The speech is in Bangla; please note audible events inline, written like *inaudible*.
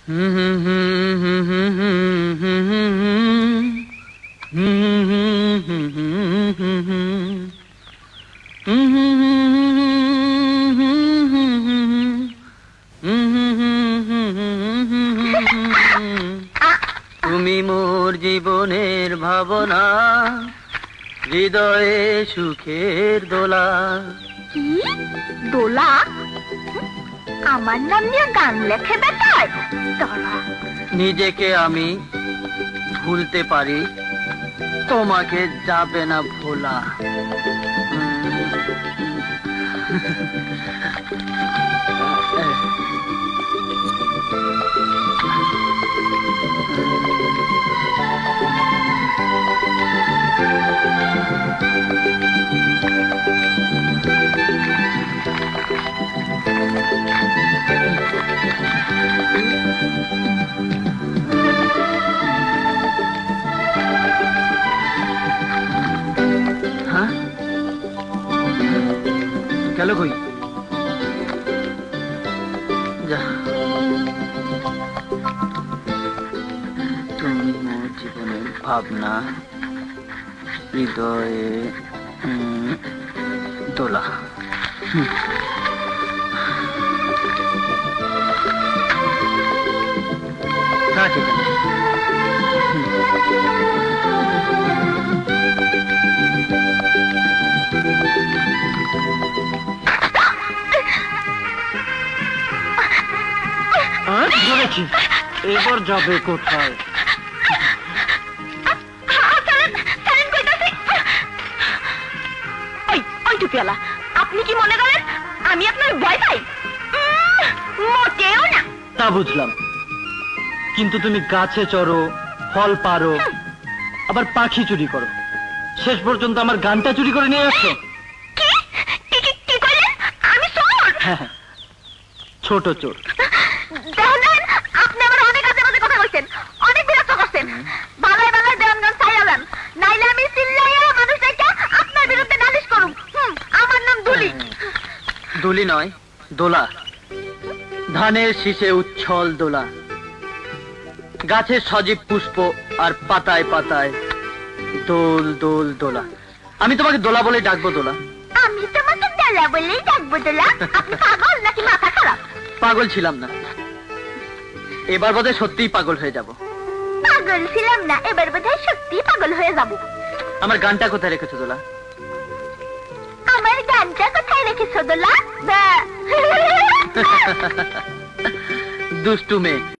তুমি মোর জীবনের ভাবনা হৃদয়ে সুখের দোলা। দোলা? আমার নাম নিয়ে গান লেখে নিজেকে আমি ভুলতে পারি তোমাকে যাবে না ভোলা। হ্যাঁ? কই? তুমি ভাবনা হৃদয়ে দোলা। হুম। হ্যাঁ ঠিক আছে ধরেছি এবার যাবে কোথায়? টুপিওয়ালা আপনি কি মনে করেন আমি আপনার ভয় পাই মোটেও না। তা বুঝলাম। কিন্তু তুমি গাছে চড়ো ফল পারো আবার পাখি চুরি করো। শেষ পর্যন্ত আমার গানটা চুরি করে নিয়ে চোর? হ্যাঁ হ্যাঁ। ছোট চোর। আপনি আমার অনেক আজে বাজে কথা বলছেন অনেক বিরক্ত করছেন। বালায় বালায় দেওয়ানগঞ্জ ছাইয়া নাইলে আমি চিল্লাইয়া মানুষটাকে আপনার বিরুদ্ধে নালিশ করুম। আমার নাম দুলি দুলি নয় দোলা। ধানের শীষে উচ্ছল দোলা। গাছের সজীব পুষ্প আর পাতায় পাতায় দোল দোল দোলা। আমি তোমাকে দোলা বলে ডাকবো দোলা। আমি তোমাকে দোলা বলেই ডাকবো দোলা। আপনি পাগল নাকি মাথা খারাপ? পাগল ছিলাম না। এবার বোধহয় সত্যিই পাগল হয়ে যাব। পাগল ছিলাম না এবার বোধহয় সত্যি পাগল হয়ে যাব। আমার গানটা কোথায় রেখেছো দোলা? আমার গানটা কোথায় রেখেছো দোলা? *laughs* দুষ্টু মেয়ে।